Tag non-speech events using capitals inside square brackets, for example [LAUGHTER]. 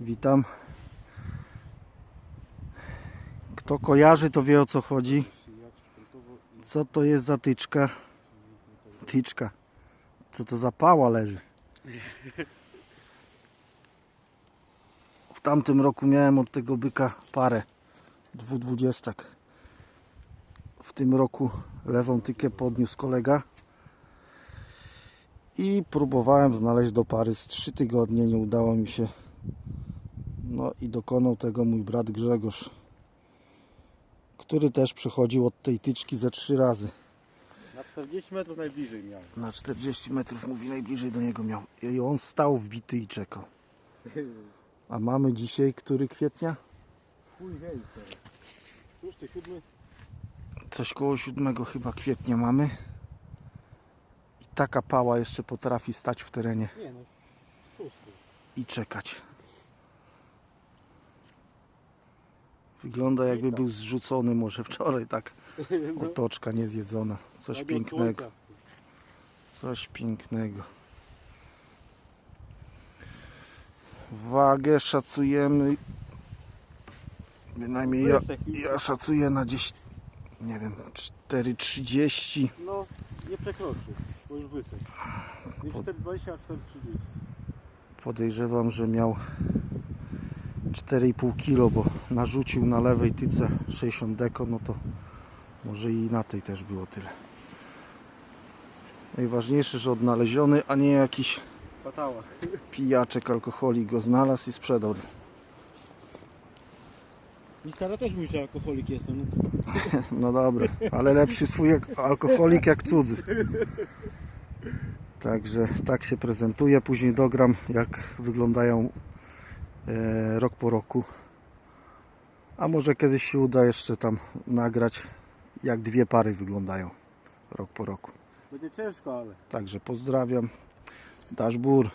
Witam. Kto kojarzy, to wie o co chodzi. Co to jest za tyczka? Tyczka. Co to za pała leży? W tamtym roku miałem od tego byka parę dwudwudziestak. W tym roku lewą tykę podniósł kolega. I próbowałem znaleźć do pary z 3 tygodnie, nie udało mi się. No i dokonał tego mój brat Grzegorz, który też przechodził od tej tyczki ze trzy razy. Na 40 metrów najbliżej miał. Na 40 metrów mówi najbliżej do niego miał. I on stał wbity i czekał. A mamy dzisiaj, który kwietnia? Chuj wie siódmy. Coś koło 7 chyba kwietnia mamy. I taka pała jeszcze potrafi stać w terenie Nie no, i czekać. Wygląda jakby był zrzucony może wczoraj tak. [LAUGHS] Otoczka niezjedzona. Coś pięknego. Coś pięknego. Wagę szacujemy. Bynajmniej ja, ja szacuję na gdzieś, nie wiem, 4,30. No, nie przekroczy, bo już wysek. Nie 4,20, a 4,30. Podejrzewam, że miał 4,5 kg, bo narzucił na lewej tyce 60 deko, no to może i na tej też było tyle. Najważniejsze, że odnaleziony, a nie jakiś Patała. pijaczek alkoholik go znalazł i sprzedał. Mi stara też mówi, że alkoholik jestem. No, [LAUGHS] No dobra, ale lepszy swój alkoholik jak cudzy. Także tak się prezentuje. Później dogram jak wyglądają rok po roku. A może kiedyś się uda jeszcze tam nagrać jak dwie pary wyglądają rok po roku. będzie ciężko, ale. Także pozdrawiam. Dasz bór.